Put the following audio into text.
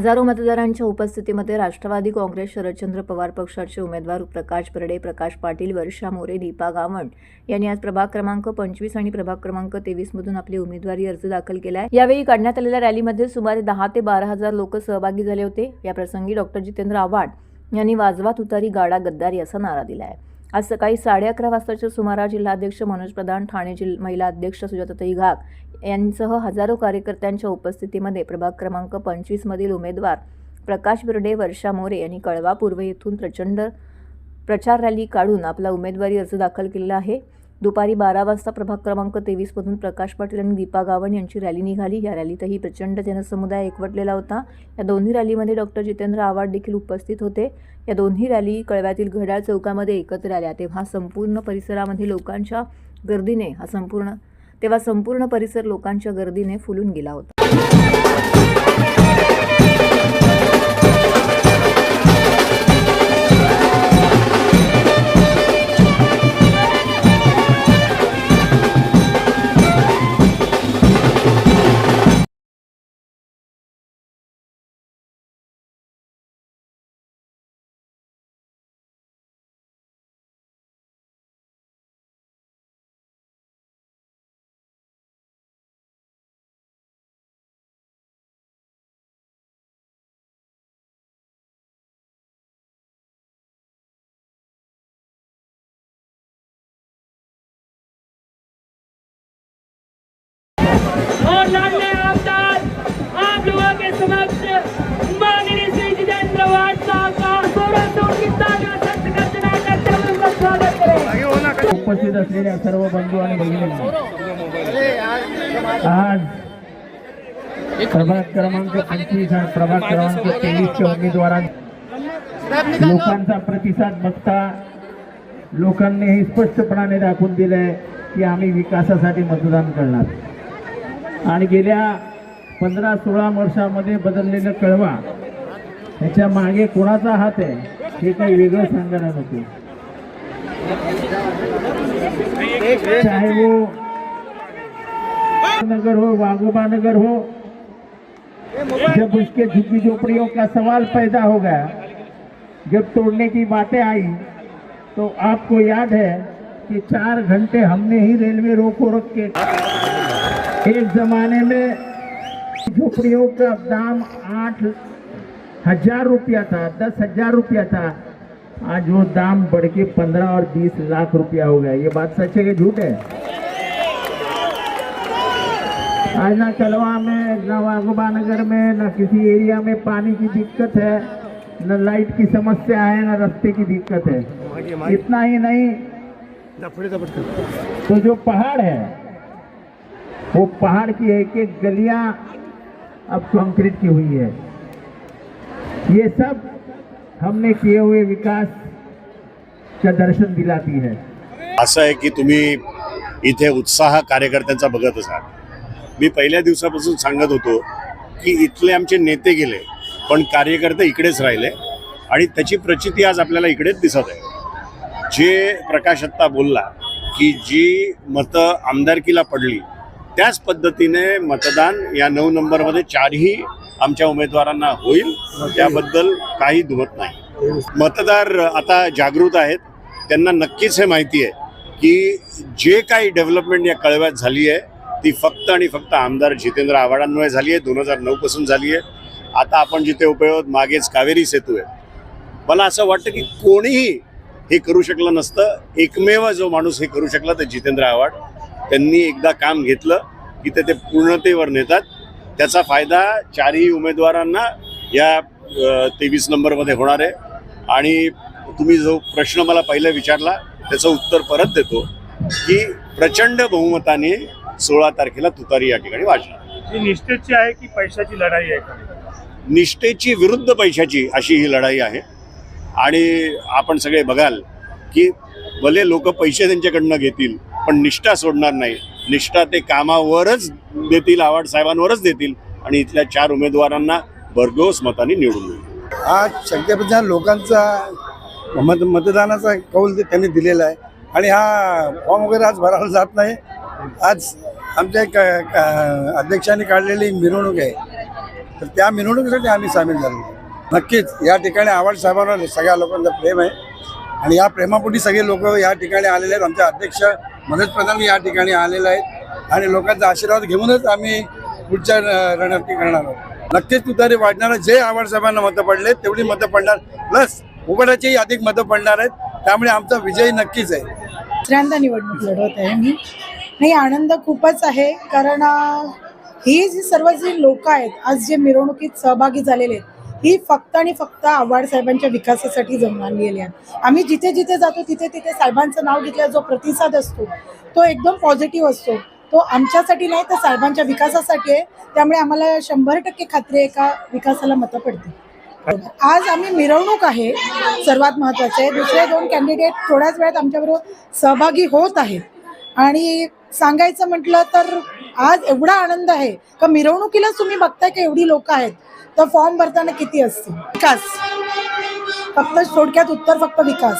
हजारो मतदारांच्या उपस्थितीमध्ये राष्ट्रवादी काँग्रेस शरदचंद्र पवार पक्षाचे उमेदवार प्रकाश बर्डे प्रकाश पाटील वर्षा मोरे दीपा गावण यांनी आज प्रभाग क्रमांक पंचवीस आणि प्रभाग क्रमांक तेवीस मधून आपली उमेदवारी अर्ज दाखल केला आहे यावेळी काढण्यात आलेल्या रॅलीमध्ये सुमारे दहा ते बारा हजार लोक सहभागी झाले होते. याप्रसंगी डॉक्टर जितेंद्र आव्हाड यांनी वाजवा तुतारी गाडा गद्दारी असा नारा दिलाय. आज सकाळी साडे अकरा वाजताच्या सुमारास जिल्हाध्यक्ष मनोज प्रधान ठाणे जिल्हा महिला अध्यक्ष सुजाताताई घाग यांसह हजारो कार्यकर्त्यांच्या उपस्थितीमध्ये प्रभाग क्रमांक पंचवीसमधील उमेदवार प्रकाश बिर्डे वर्षा मोरे यांनी कळवा पूर्व येथून प्रचंड प्रचार रॅली काढून आपला उमेदवारी अर्ज दाखल केलेला आहे. दुपारी बारा वाजता प्रभाग क्रमांक तेवीसमधून प्रकाश पाटील आणि दीपा गावण यांची रॅली निघाली. या रॅलीतही प्रचंड जनसमुदाय एकवटलेला होता. या दोन्ही रॅलीमध्ये डॉक्टर जितेंद्र आव्हाड देखील उपस्थित होते. या दोन्ही रॅली कळव्यातील घड्याळ चौकामध्ये एकत्र आल्या. तेव्हा संपूर्ण परिसरामध्ये लोकांच्या गर्दीने हा संपूर्ण तेव्हा संपूर्ण परिसर लोकांच्या गर्दीने फुलून गेला होता. उपस्थित असलेल्या सर्व बंधू आणि भगिनींनो आज प्रभाग क्रमांक पंचवीस आणि प्रभाग क्रमांक तेवीसच्या उमेदवारां लोकांचा प्रतिसाद बघता लोकांनी हे स्पष्टपणाने दाखवून दिलंय की आम्ही विकासासाठी मतदान करणार. आणि गेल्या पंधरा सोळा वर्षामध्ये बदललेलं कळवा. ह्याच्या मागे कोणाचा हात आहे हे काही वेगळं सांगायला नको. चाहे वो नगर हो वागोबा नगर हो. जब उसके झुग्गी झोपड़ियों का सवाल पैदा हो गया. जब तोड़ने की बातें आई तो आपको याद है कि चार घंटे हमने ही रेलवे रोको रख के एक जमाने में झोपड़ियों का दाम आठ हज़ार रुपया था, दस हज़ार रुपया था। आज वो दाम बढ़ के पंद्रह और बीस लाख रुपया हो गया। ये बात सच है कि झूठ है? आज ना कलवा में, ना वागोबा नगर में, ना किसी एरिया में पानी की दिक्कत है, न लाइट की समस्या है, न रास्ते की दिक्कत है। इतना ही नहीं तो जो पहाड़ है, वो पहाड़ की एक एक गलियाँ अब कंक्रीट की हुई है। ये सब हमने किए हुए विकास का दर्शन दिलाती है। असं आहे की तुम्ही इथे उत्साह कार्यकर्त्यांचा बघत असाल. मी पहिल्या दिवसापासून सांगत होतो की इथले आमचे नेते गेले पण कार्यकर्ते इकडेच राहिले आणि त्याची प्रचिती आज आपल्याला इकडेच दिसत आहे. जे प्रकाश आत्ता बोलला की जी मतं आमदारकीला पडली त्याच पद्धतीने मतदान या नऊ नंबरमध्ये चारही आमच्या उमेदवारांना होईल. त्याबद्दल काही दुमत नाही. मतदार आता जागृत आहेत. त्यांना नक्कीच हे माहिती आहे की जे काही डेव्हलपमेंट या कळव्यात झाली आहे ती फक्त आणि फक्त आमदार जितेंद्र आव्हाडांमुळे झाली आहे. दोन हजार नऊपासून झाली आहे. आता आपण जिथे उपयोग मागेच कावेरी सेतू आहे. मला असं वाटतं की कोणीही हे करू शकलं नसतं. एकमेव जो माणूस हे करू शकला ते जितेंद्र आव्हाड. त्यांनी एकदा काम घेतलं की ते ते पूर्णतेवर नेतात. त्याचा फायदा चारही उमेदवारांना या तेवीस नंबरमध्ये होणार आहे. आणि तुम्ही जो प्रश्न मला पहिला विचारला त्याचं उत्तर परत देतो की प्रचंड बहुमताने सोळा तारखेला तुतारी या ठिकाणी वाजणार. निष्ठेची आहे की पैशाची लढाई आहे का? निष्ठेची विरुद्ध पैशाची अशी ही लढाई आहे. आणि आपण सगळे बघाल की भले लोक पैसे त्यांच्याकडनं घेतील पण निष्ठा सोडणार नाही. निष्ठा ते कामावरच देतील आव्हाड साहेबांवरच देतील आणि इथल्या चार उमेदवारांना भरघोस मताने निवडून देतील. आज शंकरप्रधान लोकांचा मत मतदानाचा कौल त्यांनी दिलेला आहे आणि हा फॉर्म वगैरे आज भरायला जात नाही आज आमच्या एक अध्यक्षांनी काढलेली मिरवणूक आहे. तर त्या मिरवणुकीसाठी आम्ही सामील झालो. नक्कीच या ठिकाणी आव्हाड साहेबांवर सगळ्या लोकांचं प्रेम आहे आणि या प्रेमापोटी सगळे लोक या ठिकाणी आलेले आहेत. आमचे अध्यक्ष मनोज प्रधान या ठिकाणी आलेले आहेत आणि लोकांचा आशीर्वाद घेऊनच आम्ही पुढच्या अं, रणनीती करणार आहोत. नक्कीच तुतारी वाढणार जे आव्हाड साहेबांना मतं पडले तेवढी मतं पडणार. प्लस उघडाचीही अधिक मतं पडणार आहेत. त्यामुळे आमचा विजय नक्कीच आहे. दुसऱ्यांदा निवडणूक लढवत आहे मी. नाही आनंद खूपच आहे. कारण ही जी सर्व जी लोक आहेत आज जे मिरवणुकीत सहभागी झालेले आहेत ही फक्त आणि फक्त आव्हाड साहेबांच्या विकासासाठी जमून गेली आहे. आम्ही जिथे जिथे जातो तिथे तिथे साहेबांचं नाव घेतल्यावर जो प्रतिसाद असतो तो एकदम पॉझिटिव्ह असतो. तो आमच्यासाठी नाही तर साहेबांच्या विकासासाठी आहे. त्यामुळे आम्हाला शंभर टक्के खात्री आहे का विकासाला मतं पडते आज आम्ही मिरवणूक आहे सर्वात महत्त्वाचे आहे दुसरे दोन कॅन्डिडेट थोड्याच वेळात आमच्याबरोबर सहभागी होत आहेत. आणि सांगायचं म्हटलं तर आज एवढा आनंद आहे. का मिरवणुकीलाच तुम्ही बघताय का एवढी लोक आहेत? तर फॉर्म भरताना किती असतील? विकास. फक्त थोडक्यात उत्तर फक्त विकास.